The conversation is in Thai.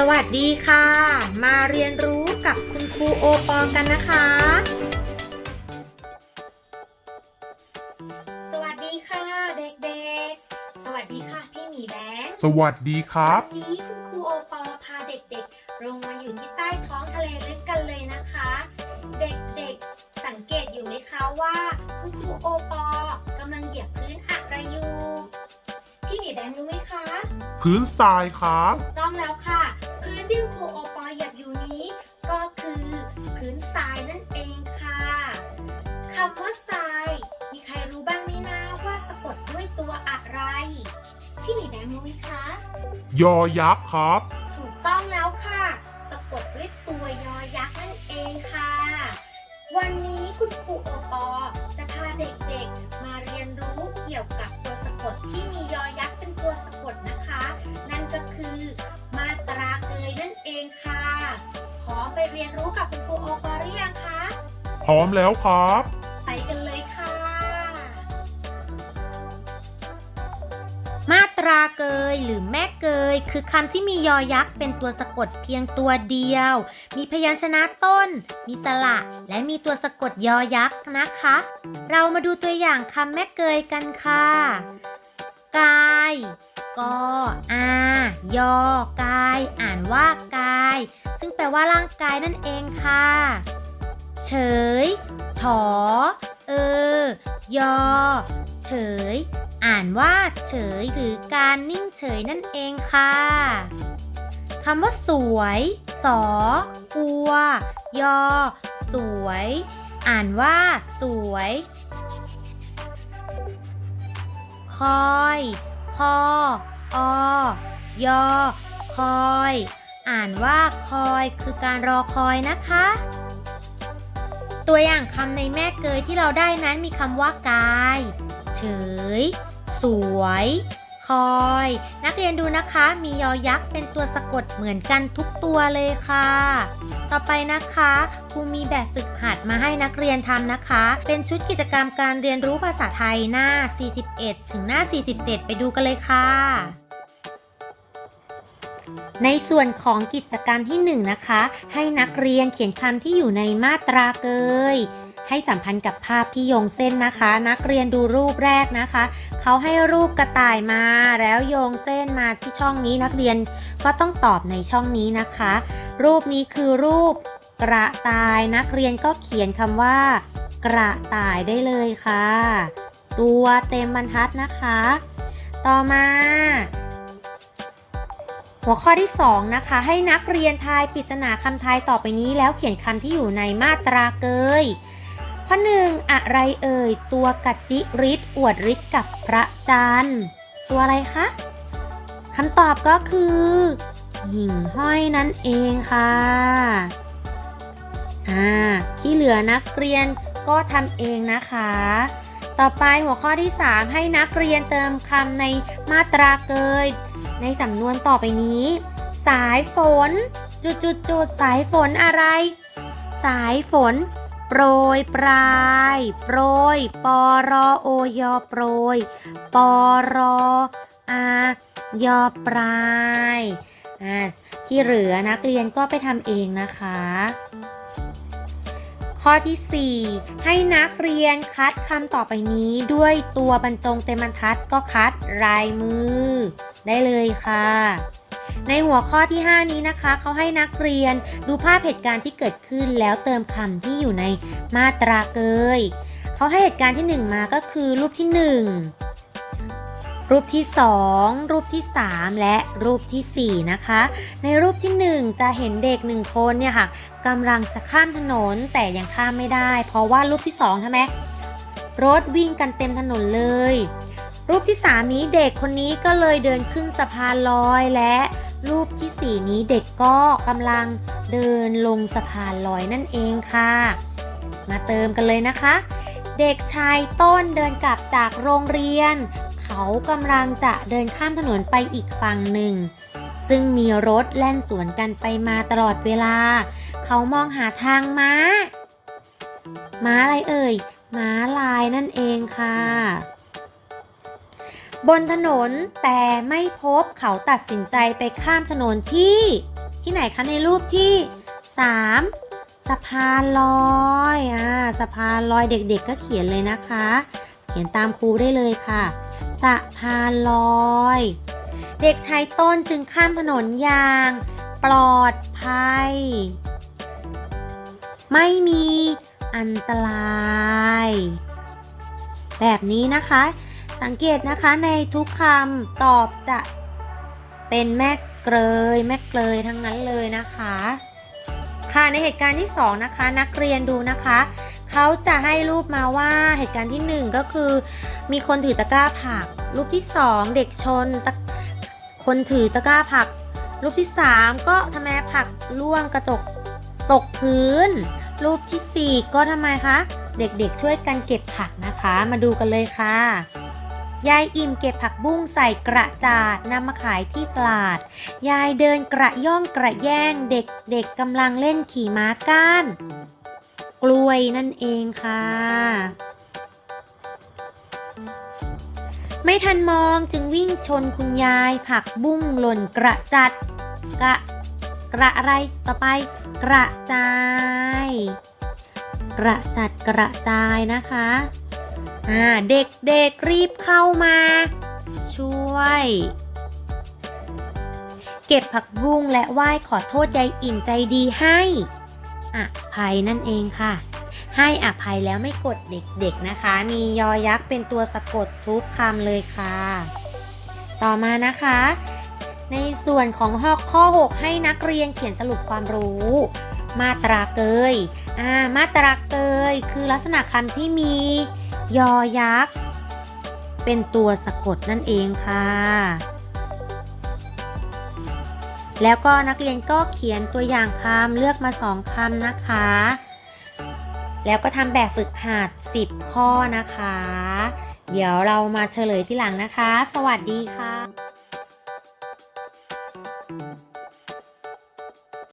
สวัสดีค่ะ มาเรียนรู้กับคุณครูโอปอกันนะคะ สวัสดีค่ะเด็กๆ สวัสดีค่ะพี่หมีแบงค์สวัสดีครับ วันนี้คุณครูโอปอพาเด็กๆ ลงมาอยู่ที่ใต้ท้องทะเลลึกกันเลยนะคะ เด็กๆ สังเกตอยู่ไหมคะว่าคุณครูโอปอกำลังเหยียบพื้นอะไรอยู่ พี่หมีแบงค์รู้ไหมคะ พื้นทรายครับ ถูกต้องแล้ว พี่หมีแบงค์รู้ไหมคะ ยอยักษ์ครับ ถูกต้องแล้วค่ะ สะกดด้วยตัวยอยักษ์นั่นเองค่ะ วันนี้คุณครูโอปอจะพาเด็กๆ มาเรียนรู้เกี่ยวกับตัวสะกดที่มียอยักษ์เป็นตัวสะกดนะคะ นั่นก็คือมาตราเกยนั่นเองค่ะพร้อมไปเรียนรู้กับคุณครูโอปอหรือยังคะ พร้อมแล้วครับ ราเกยหรือแม่เกย คือคำที่มียอยักษ์เป็นตัวสะกดเพียงตัวเดียว มีพยัญชนะต้น มีสระและมีตัวสะกดยอยักษ์นะคะ เรามาดูตัวอย่างคำแม่เกยกันค่ะกายกออายอกาย อ่านว่ากาย ซึ่งแปลว่าร่างกายนั่นเองค่ะ เฉย ฉอ เออ ยอ เฉย อ่านว่าเฉยหรือการนิ่งเฉยนั่นเองค่ะคำว่าสวย สออัว ยอ สวย อ่านว่าสวย คอยพออยอ คอย อ่านว่าคอยคือการรอคอยนะคะ ตัวอย่างคำในแม่เกยที่เราได้นั้นมีคำว่ากาย เฉย สวย คอย นักเรียนดูนะคะ มียอยักษ์เป็นตัวสะกดเหมือนกันทุกตัวเลยค่ะ ต่อไปนะคะครูมีแบบฝึกหัดมาให้นักเรียนทำนะคะ เป็นชุดกิจกรรมการเรียนรู้ภาษาไทยหน้า 41 ถึงหน้า 47 ไปดูกันเลยค่ะในส่วนของกิจกรรมที่1นะคะ ให้นักเรียนเขียนคำที่อยู่ในมาตราเกย ให้สัมพันธ์กับภาพที่โยงเส้นนะคะ นักเรียนดูรูปแรกนะคะ เขาให้รูปกระต่ายมา แล้วโยงเส้นมาที่ช่องนี้นักเรียนก็ต้องตอบในช่องนี้นะคะ รูปนี้คือรูปกระต่ายนักเรียนก็เขียนคำว่า กระต่ายได้เลยค่ะ ตัวเต็มบรรทัดนะคะ ต่อมา หัวข้อที่ 2 นะคะ ให้นักเรียนทายปริศนาคำทายต่อไปนี้แล้วเขียนคำที่อยู่ในมาตราเกย ข้อหนึ่งอะไรเอ่ย ตัวกัจจิริศอวดฤทธิ์กับพระจันทร์ตัวอะไรคะคำตอบก็คือ หิ่งห้อยนั่นเองค่ะอ่าที่เหลือนักเรียนก็ทำเองนะคะ ต่อไปหัวข้อที่ 3 ให้นักเรียนเติมคำในมาตราเกย ในสำนวนต่อไปนี้ สายฝน จุดจุดจุดๆๆสายฝนอะไร สายฝน โปรยปลาย โปรยปอรอโอยอโปรยปอรออายอปลายอ่าที่เหลือนักเรียนก็ไปทำเองนะคะ ข้อที่ 4 ให้นักเรียนคัดคำต่อไปนี้ด้วยตัวบรรจงเต็มบรรทัดก็คัดลายมือ ได้เลยค่ะ ในหัวข้อที่ 5 นี้นะคะ เขาให้นักเรียนดูภาพเหตุการณ์ที่เกิดขึ้นแล้วเติมคำที่อยู่ในมาตราเกย เขาให้เหตุการณ์ที่ 1 มาก็คือรูปที่ 1 รูปที่ 2 รูปที่ 3 และรูปทีสี่4 นะคะ ในรูปที่ 1 จะเห็นเด็กหนึ่งคนเนี่ยค่ะกำลังจะข้ามถนนแต่ยังข้ามไม่ได้ เพราะว่ารูปที่2ใช่ไหมรถวิ่งกันเต็มถนนเลย รูปที่ 3 นี้เด็กคนนี้ก็เลยเดินขึ้นสะพานลอยและ รูปทีสี่ 4 นี้เด็กก็กำลังเดินลงสะพานลอยนั่นเองค่ะ มาเติมกันเลยนะคะ เด็กชายต้นเดินกลับจากโรงเรียน เขากำลังจะเดินข้ามถนนไปอีกฝั่งหนึ่ง ซึ่งมีรถแล่นสวนกันไปมาตลอดเวลา เขามองหาทางม้า ม้าอะไรเอ่ย ม้าลายนั่นเองค่ะ บนถนนแต่ไม่พบเขาตัดสินใจไปข้ามถนนที่ ที่ไหนคะในรูปที่ 3 สะพานลอยอ่าสะพานลอยเด็กๆก็เขียนเลยนะคะ เขียนตามครูได้เลยค่ะ สะพานลอย เด็กชายต้นจึงข้ามถนนอย่าง ปลอดภัย ไม่มีอันตราย แบบนี้นะคะ สังเกตนะคะในทุกคำตอบจะเป็นแม่เกลยแม่เกลยทั้งนั้นเลยนะคะ ค่ะในเหตุการณ์ที่สองนะคะ นักเรียนดูนะคะเขาจะให้รูปมาว่าเหตุการณ์ที่หนึ่งก็คือ มีคนถือตะกร้าผัก รูปที่สองเด็กชนตะคนถือตะกร้าผัก รูปที่สามก็ทำไมผักล่วงกระจกตกพื้น รูปที่สี่ก็ทำไมคะ เด็กๆช่วยกันเก็บผักนะคะ มาดูกันเลยค่ะ ยายอิ่มเก็บผักบุ้งใส่กระจาดนำมาขายที่ตลาด ยายเดินกระย่องกระแย่งเด็กๆกกำลังเล่นขี่ม้าก้าน กล้วยนั่นเองค่ะ ไม่ทันมองจึงวิ่งชนคุณยายผักบุ้งหล่นกระจัด กระกระอะไรต่อไป กระจาย กระจัดกระจายนะคะ อ่าเด็กๆรีบเข้ามา ช่วย เก็บผักบุ้งและไหว้ขอโทษยายอิ่มใจดีให้อภัยนั่นเองค่ะ ให้อภัยแล้วไม่กดเด็กๆนะคะ มียอยักษ์เป็นตัวสะกดทุกคำเลยค่ะ ต่อมานะคะในส่วนของข้อข้อ 6 ให้นักเรียนเขียนสรุปความรู้ มาตราเกย อ่า มาตราเกย คือลักษณะคำที่มี ยอยักษ์ เป็นตัวสะกดนั่นเองค่ะ แล้วก็นักเรียนก็เขียนตัวอย่างคำเลือกมาสองคำนะคะ แล้วก็ทำแบบฝึกหัด 10 ข้อนะคะ เดี๋ยวเรามาเฉลยที่หลังนะคะ สวัสดีค่ะ